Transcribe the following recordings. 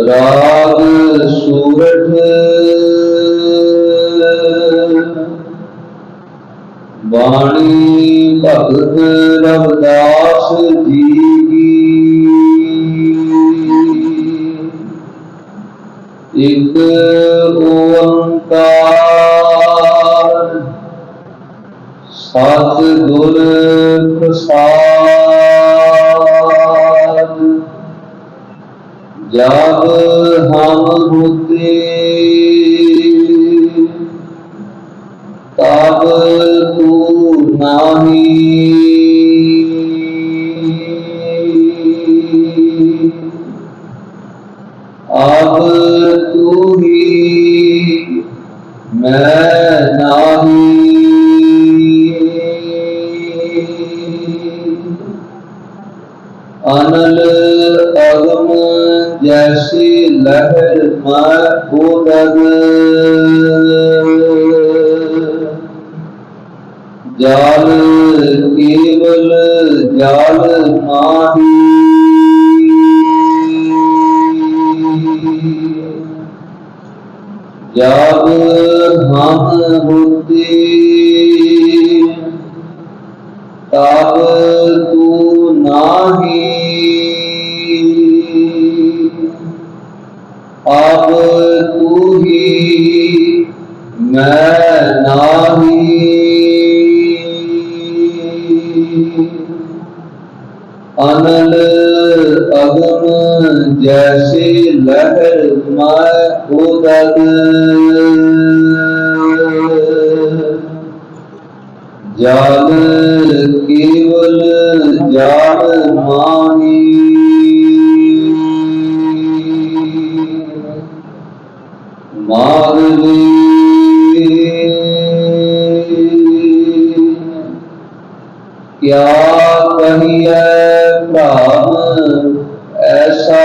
ਰਾਗ ਸੂਰਠ ਬਾਣੀ ਭਗਤ ਰਵਦਾਸ ਜੀ ਕੀ ਇਕ ਓੰਕਾਰ ਸਤ ਗੁਰ ਪ੍ਰਸਾਦ। ਜਬ ਹਮ ਬੁੱਧੀ ਤਬ ਤੂ ਨਾਹੀ। ਅਬ ਤੂ ਹੀ ਮੈਂ ਨਾਹੀ। ਅਨਲ ਅਗਮ ਜੈਸੀ ਲਹਿਰ ਮੈਂ ਉਦਗ। ਜਲ ਕੇਵਲ ਜਾਲ ਮਾਹੀ। ਜਬ ਹਮ ਬੁੱਧੀ ਨਾਹੀ। ਅਨਲ ਅਗਮ ਜੈਸੇ ਲਹਿਰ ਮੈਂ ਉਦਗ। ਜਲ ਕੇਵਲ ਜਲ ਮਾਨੀ ਮਾਗਵੀ ਕਿਆ ਕਹੀਏ ਭ੍ਰਮ ਐਸਾ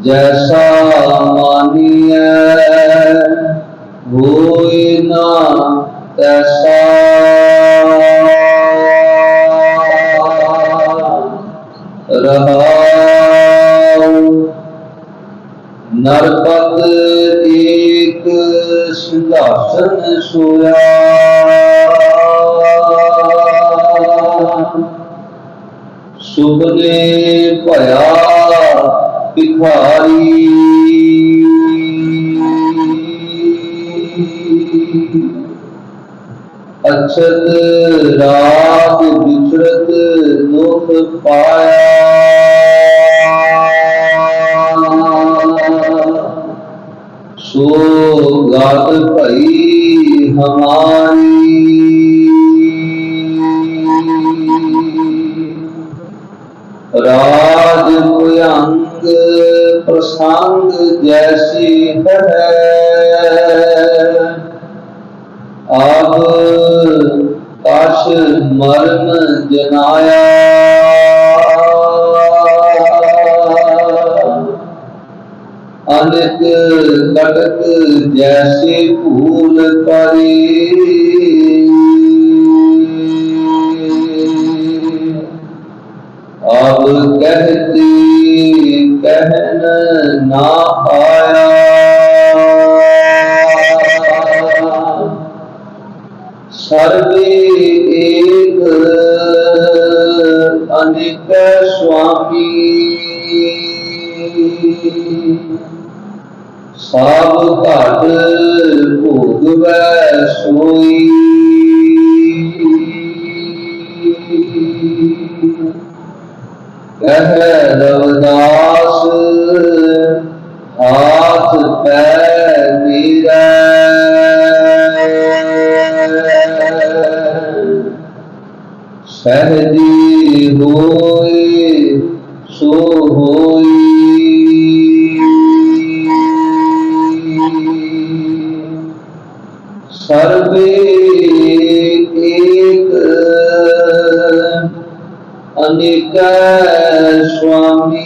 ਜੈਸਾ ਮਾਨੀਐ ਹੋਇ ਨਾ ਤੈਸਾ ਰਹਾਉ। ਨਰਪਤ सिंहासन सोया। सुपने भया भिखारी। अक्षत ਹਮਾਰੀ ਰਾਜ ਭਯੰਗ ਪ੍ਰਸੰਗ ਜੈਸੀ ਹੈ ਆਬ ਕਸ਼ ਮਰਨ ਜਨਾਇਆ ਅਨਕ ਕਟਕ ਜੈਸੇ ਭੂਲ ਕਰੇ ਅਬ ਕਹਤੀ ਕਹਿਨ ਨਾ ਆਇਆ ਸਰਵੇ ਏਕ ਅਨਿਕ ਸੁਆਮੀ ਸਾਬ ਘਟ ਭੋਗਵੈ ਸੋਈ। ਕਹਿ ਰਵਦਾਸ ਹਾਥ ਪੈ ਮੇਰਾ। ਸਹਜੀ ਅਨੇਕ ਸੁਆਮੀ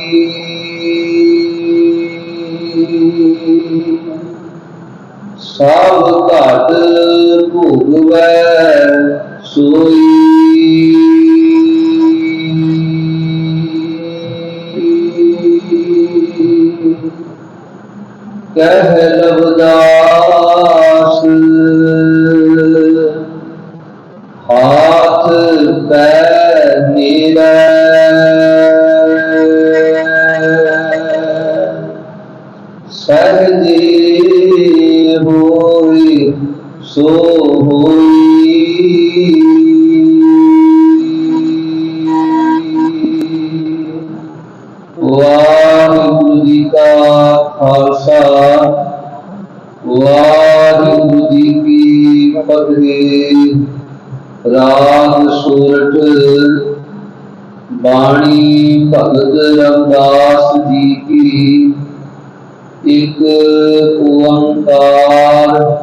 ਸਭ ਘਟ ਭੋਗਵੈ ਸੋਈ ਕਹਿ ਹੋਈ, ਸੋ ਹੋਈ। ਵਾਹਿਗੁਰੂ ਜੀ ਕਾ ਖਾਲਸਾ, ਵਾਹਿਗੁਰੂ ਜੀ ਕੀ ਫਤਿਹ। ਰਾਗ ਸੂਰਠ ਬਾਣੀ ਭਗਤ ਰਵਿਦਾਸ ਜੀ ਕੀ ਇੱਕ ਓੰਕਾਰ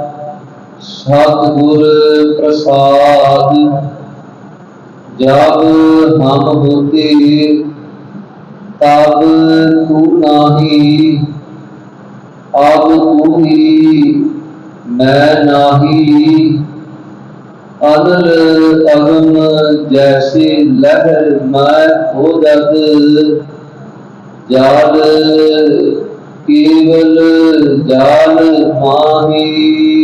ਸਤਿਗੁਰ ਪ੍ਰਸਾਦ। ਜਬ ਹਮ ਹੋਤੇ, ਤਬ ਤੂ ਨਾਹੀ। ਅਬ ਤੂ ਹੀ ਮੈਂ ਨਾਹੀ। ਅਦਲ ਅਗਮ ਜੈਸੇ ਲਹਿਰ ਮੈਂ ਖੋਦਤ ਜਾਲ ਕੇਵਲ ਜਾਲ ਮਾਹੀ।